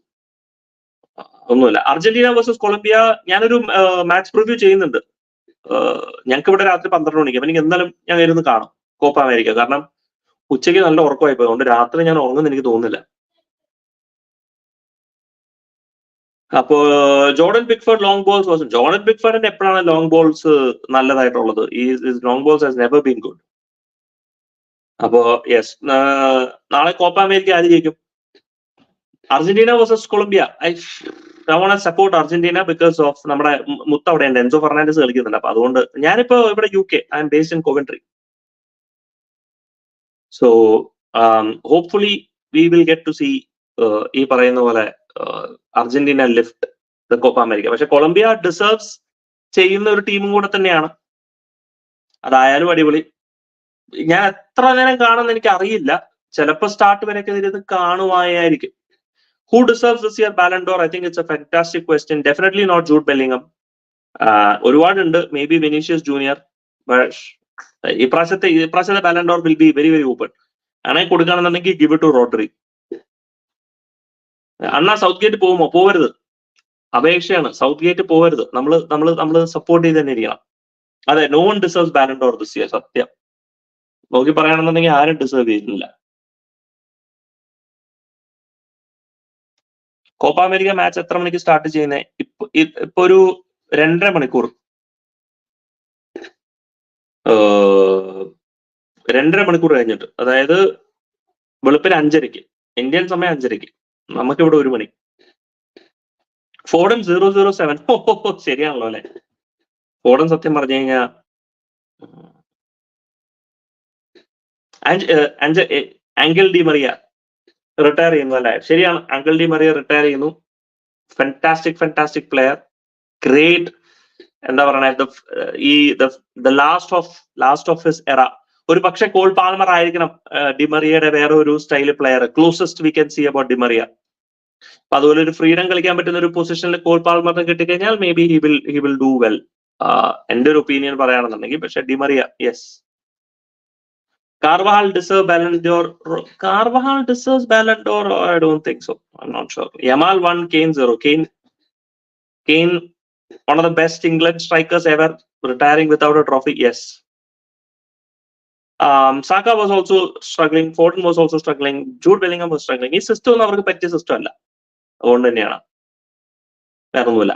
ഒന്നുമില്ല. അർജന്റീന വേഴ്സസ് കൊളംബിയ ഞാനൊരു മാച്ച് പ്രിവ്യൂ ചെയ്യുന്നുണ്ട്. ഞങ്ങൾക്ക് ഇവിടെ രാത്രി പന്ത്രണ്ട് മണിക്ക്. അപ്പൊ എനിക്ക് എന്തായാലും ഞാൻ ഇരുന്ന് കാണും. Copa America. കാരണം ഉച്ചയ്ക്ക് നല്ല ഉറക്കമായി പോയി അതുകൊണ്ട് രാത്രി ഞാൻ ഉറങ്ങുന്ന എനിക്ക് തോന്നുന്നില്ല. അപ്പോ Jordan Pickford long balls was Jordan ബിഗ്ഫോർഡിന്റെ എപ്പോഴാണ് ലോങ് ബോൾസ് നല്ലതായിട്ടുള്ളത്? ഈ long balls has never been good അപ്പോ യെസ് നാളെ കോപ്പ അമേരിക്ക ആര് ജയിക്കും? Argentina versus Colombia. I wanna support Argentina because of നമ്മുടെ മുത്ത അവിടെ ഉണ്ട് എൻസോ ഫെർണാൻഡസ് കളിക്കുന്നുണ്ട്. അപ്പൊ അതുകൊണ്ട് ഞാനിപ്പോ ഇവിടെ U K I'm based in Coventry so hopefully we will get to see ഈ പറയുന്ന പോലെ Argentina lift the Copa America പക്ഷെ കൊളംബിയ ഡിസേർവ്സ് ചെയ്യുന്ന ഒരു ടീമും കൂടെ തന്നെയാണ്. അതായാലും അടിപൊളി. ഞാൻ എത്ര നേരം കാണുമെന്ന് എനിക്ക് അറിയില്ല. ചിലപ്പോൾ സ്റ്റാർട്ട് വരെയൊക്കെ ഇത് കാണുമായിരിക്കും. Who deserves this year Ballon d'Or I think it's a fantastic question definitely not Jude Bellingham ഒരുപാടുണ്ട്. മേ ബി വിനീഷ്യസ് ജൂനിയർ ഇപ്രാവശ്യത്തെ ഇപ്രാവശ്യത്തെ Ballon d'Or will be very very open അങ്ങനെ കൊടുക്കുകയാണെന്നുണ്ടെങ്കിൽ ഗിവ് ടു റോട്ടറി അണ്ണാ Southgate പോകുമോ? പോകരുത്. അപേക്ഷയാണ്. South gate പോകരുത്. നമ്മൾ നമ്മൾ നമ്മൾ സപ്പോർട്ട് ചെയ്ത് തന്നെ ഇരിക്കണം. അതെ no one deserves Ballon d'Or this year സത്യം. നോക്കി പറയുകയാണെന്നുണ്ടെങ്കിൽ ആരും ഡിസേർവ് ചെയ്യുന്നില്ല. കോപ്പ അമേരിക്ക മാച്ച് എത്ര മണിക്ക് സ്റ്റാർട്ട് ചെയ്യുന്നത് ഇപ്പൊ ഇപ്പൊ ഒരു രണ്ടര മണിക്കൂർ. രണ്ടര മണിക്കൂർ കഴിഞ്ഞിട്ട് അതായത് വെളുപ്പിന് അഞ്ചരയ്ക്ക് ഇന്ത്യൻ സമയം അഞ്ചരയ്ക്ക് നമുക്കിവിടെ ഒരു മണി. ഫോർഡൻ സീറോ സീറോ സെവൻ ശരിയാണല്ലോ അല്ലെ? ഫോർഡൻ സത്യം പറഞ്ഞു കഴിഞ്ഞാ ആങ്കിൾ ഡി മറിയ റിട്ടയർ ചെയ്യുന്നു അല്ലെ ശരിയാണ് ആങ്കിൾ ഡി മറിയ റിട്ടയർ ചെയ്യുന്നു. ഫാന്റാസ്റ്റിക് ഫാന്റാസ്റ്റിക് പ്ലെയർ ഗ്രേറ്റ് എന്താ പറയണേ ഈ the last of last of his era ഒരു പക്ഷെ കോൾ പാൽമർ ആയിരിക്കണം ഡിമറിയയുടെ വേറെ ഒരു style player closest we can see about Di Maria. അപ്പൊ അതുപോലെ ഒരു ഫ്രീഡം കളിക്കാൻ പറ്റുന്ന ഒരു പൊസിഷനിൽ കോൾ പാൽമറിനെ കിട്ടിക്കഴിഞ്ഞാൽ maybe he will he will do well എന്റെ ഒരു ഒപ്പീനിയൻ പറയുകയാണെന്നുണ്ടെങ്കിൽ പക്ഷെ Di Maria yes Carvajal deserve Ballon d'Or Carvajal deserve Ballon d'Or I don't think so I not sure Yamal one Kane zero Kane Kane one of the best England strikers ever, retiring without a trophy. Yes. Um, Saka was also struggling. Foden was also struggling. Jude Bellingham was struggling. ഈ system ഒന്നും അവർക്ക് പറ്റിയ system അല്ല അതുകൊണ്ട് തന്നെയാണ് വേറെ ഒന്നുമില്ല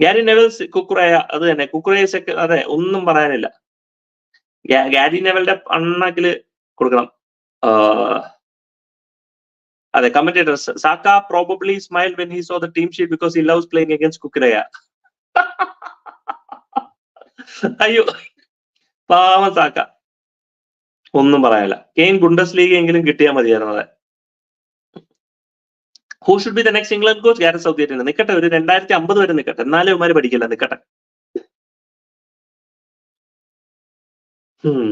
Gary നെവൽസ് കുക്കുറയ അത് തന്നെ കുക്കുറയ സെക്ക അതെ ഒന്നും പറയാനില്ല ഗാരി നെവലിന്റെ അണ്ണാക്കിൽ കൊടുക്കണം അതെ commentator Saka probably smile when he saw the team sheet because he loves playing against Cucurella. അയ്യോ പാവം സാക്ക. ഒന്നും പറയാനില്ല. കെയിൻ ഗുണ്ടസ് ലീഗ് എങ്കിലും കിട്ടിയാൽ മതിയായിരുന്നു അതെ. Who should be the next England coach Gareth south ഗേറ്റിന് നിൽക്കട്ടെ ഒരു രണ്ടായിരത്തി അമ്പത് വരെ നിക്കട്ടെ. എന്നാലും ഉമാര് പഠിക്കില്ല നിൽക്കട്ടെ Hmm.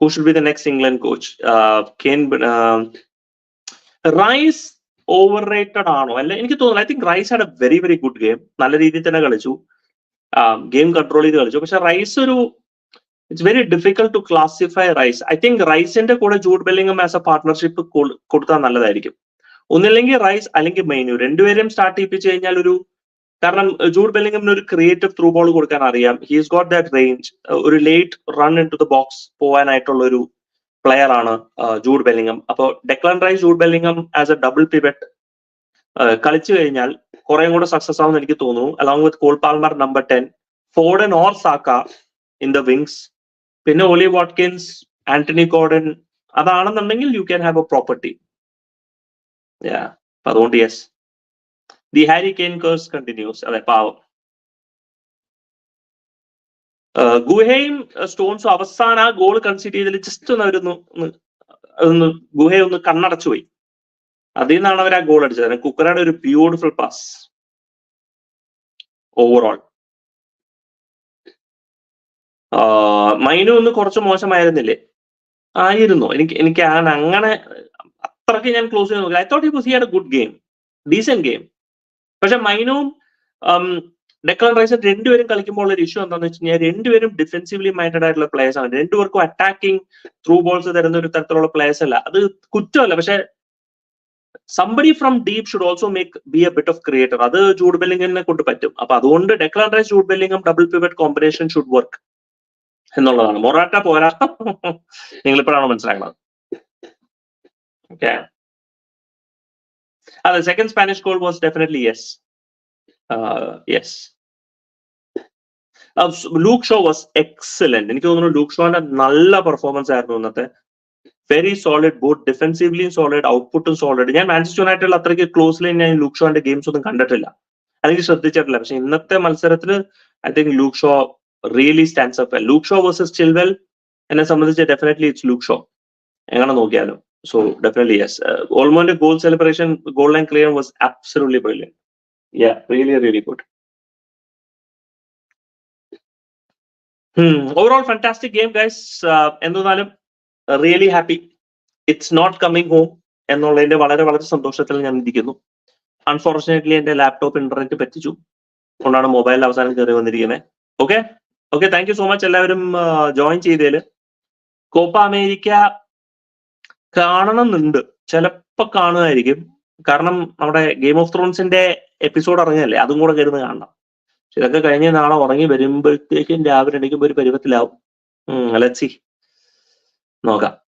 Who should be the next England coach? Uh, Kane, Uh, Rice overrated ആണോ? അല്ല എനിക്ക് തോന്നുന്നു I think Rice had a very very good game നല്ല രീതിയിൽ തന്നെ കളിച്ചു. ഗെയിം കൺട്രോൾ ചെയ്ത് കളിച്ചു. പക്ഷെ റൈസ് ഒരു it's very difficult to classify Rice I think റൈസിന്റെ കൂടെ ജൂഡ് ബെല്ലിംഗും ആസ് എ പാർട്ട്ണർഷിപ്പ് കൊടുത്താൽ നല്ലതായിരിക്കും. ഒന്നില്ലെങ്കിൽ റൈസ് അല്ലെങ്കിൽ മെയിനു രണ്ടുപേരെയും സ്റ്റാർട്ട് ചെയ്യിപ്പിച്ചു കഴിഞ്ഞാൽ ഒരു കാരണം ജൂഡ് ബെല്ലിംഗമിന് ഒരു ക്രിയേറ്റീവ് ത്രൂ ബോൾ കൊടുക്കാൻ അറിയാം. ഹീസ് ഗോട്ട് ദാറ്റ് റേഞ്ച് ഒരു late run into the box പോവാനായിട്ടുള്ള ഒരു പ്ലെയർ ആണ് ജൂഡ് ബെല്ലിംഗം. അപ്പോൾ Declan Rice Jude Bellingham as a double pivot കളിച്ചു കഴിഞ്ഞാൽ കുറെ കൂടെ സക്സസ് ആവുമെന്ന് എനിക്ക് തോന്നുന്നു. Along with Cole Palmer number ten Foden or Saka in the wings പിന്നെ Ollie Watkins Anthony Gordon അതാണെന്നുണ്ടെങ്കിൽ you can have a property അതുകൊണ്ട് yes the Harry Kane curse continues അതെ പാവം. ഗുഹയും സ്റ്റോൺസും അവസാനം ആ ഗോൾ കൺസിഡർ ചെയ്തതിൽ ജസ്റ്റ് ഒന്ന് അവരൊന്ന് ഒന്ന് ഗുഹയെ ഒന്ന് കണ്ണടച്ചു പോയി. അതിൽ നിന്നാണ് അവർ ആ ഗോൾ അടിച്ചത്. കുക്കറയുടെ ഒരു ബ്യൂട്ടിഫുൾ പാസ് ഓവറോൾ മൈനു ഒന്ന് കുറച്ച് മോശമായിരുന്നില്ലേ? ആയിരുന്നു. എനിക്ക് എനിക്ക് അങ്ങനെ അത്രയ്ക്ക് ഞാൻ ക്ലോസ് ചെയ്ത് നോക്കി I thought he was he had a good game decent game പക്ഷെ മൈനവും ഡെക്ലൻ റൈസ് രണ്ടുപേരും കളിക്കുമ്പോൾ ഒരു ഇഷ്യൂ എന്താണെന്ന് വെച്ച് കഴിഞ്ഞാൽ രണ്ടുപേരും ഡിഫെൻസീവ്ലി മൈൻഡഡ് ആയിട്ടുള്ള പ്ലേയേഴ്സ് ആണ്. രണ്ടുപേർക്കും അറ്റാക്കിംഗ് ത്രൂ ബോൾസ് തരുന്ന ഒരു തരത്തിലുള്ള പ്ലേയേഴ്സ് അല്ല. അത് കുറ്റമല്ല. പക്ഷെ somebody from deep should also make be a bit of creator അത് ജൂഡ് ബെല്ലിംഗിനെ കൊണ്ട് പറ്റും. അപ്പൊ അതുകൊണ്ട് Declan Rice Jude ബെല്ലിങ്ങും double pivot combination should work എന്നുള്ളതാണ്. മൊറാട്ട പോരാ നിങ്ങൾ ഇപ്പോഴാണ് മനസ്സിലാക്കുന്നത് ഓക്കെ അതെ second Spanish goal was definitely yes yes Luke Shaw was excellent എനിക്ക് തോന്നുന്നു ലൂക്ക് ഷോന്റെ നല്ല പെർഫോമൻസ് ആയിരുന്നു ഇന്നത്തെ വെരി സോളിഡ് ബോത്ത് ഡിഫെൻസീവ്ലിയും സോളിഡ് ഔട്ട്പുട്ടും സോളിഡ് ഞാൻ മാഞ്ചസ്റ്റർ യുണൈറ്റഡിൽ അത്രയ്ക്ക് ക്ലോസ്ലി ഞാൻ ലൂക്ക് ഷോന്റെ ഗെയിംസ് ഒന്നും കണ്ടിട്ടില്ല. അല്ലെങ്കിൽ ശ്രദ്ധിച്ചിട്ടില്ല. പക്ഷെ ഇന്നത്തെ മത്സരത്തിൽ I think Luke Shaw really stands up Luke Shaw versus Chilwell എന്നെ സംബന്ധിച്ച് ഡെഫിനറ്റ്ലി ഇറ്റ്സ് ലൂക്ക് ഷോ എങ്ങനെ നോക്കിയാലും. So definitely yes ഓൾമോന്റെ goal celebration goal line clear was absolutely brilliant yeah really really good overall fantastic game guys എന്തായാലും really happy it's not coming home എന്നുള്ളതിന്റെ വളരെ വളരെ സന്തോഷത്തിൽ ഞാൻ ഇരിക്കുന്നു. അൺഫോർച്ചുനേറ്റ്ലി എന്റെ ലാപ്ടോപ്പ് ഇന്റർനെറ്റ് പറ്റിച്ചു. കൊണ്ടാണ് മൊബൈലിൽ അവസാനം കയറി വന്നിരിക്കുന്നത് okay okay thank you so much എല്ലാവരും ജോയിൻ ചെയ്തതിൽ കോപ്പ അമേരിക്ക കാണണമെന്നുണ്ട്. ചിലപ്പോ കാണുമായിരിക്കും കാരണം നമ്മുടെ ഗെയിം ഓഫ് ത്രോൺസിന്റെ എപ്പിസോഡ് ഇറങ്ങിയല്ലേ അതും കൂടെ കരുന്ന് കാണണം. ഇതൊക്കെ കഴിഞ്ഞ് നാളെ ഉറങ്ങി വരുമ്പോഴത്തേക്കും രാവിലെ എണീക്കുമ്പോൾ ഒരു പരുവത്തിലാവും. അലച്ചി നോക്കാം.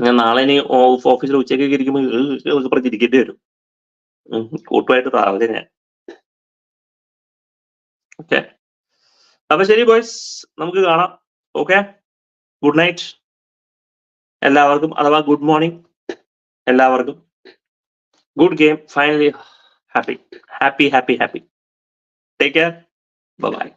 ഞാൻ നാളെ ഇനി ഓഫ് ഓഫീസിൽ ഉച്ചയ്ക്ക് ഇരിക്കുമ്പോൾ പറഞ്ഞിരിക്കേണ്ടി വരും. കൂട്ടുമായിട്ട് താഴെ ഞാൻ. ഓക്കെ അപ്പൊ ശരി ബോയ്സ് നമുക്ക് കാണാം. ഓക്കെ ഗുഡ് നൈറ്റ് എല്ലാവർക്കും അഥവാ ഗുഡ് മോർണിംഗ് എല്ലാവർക്കും good game finally happy happy happy happy take care bye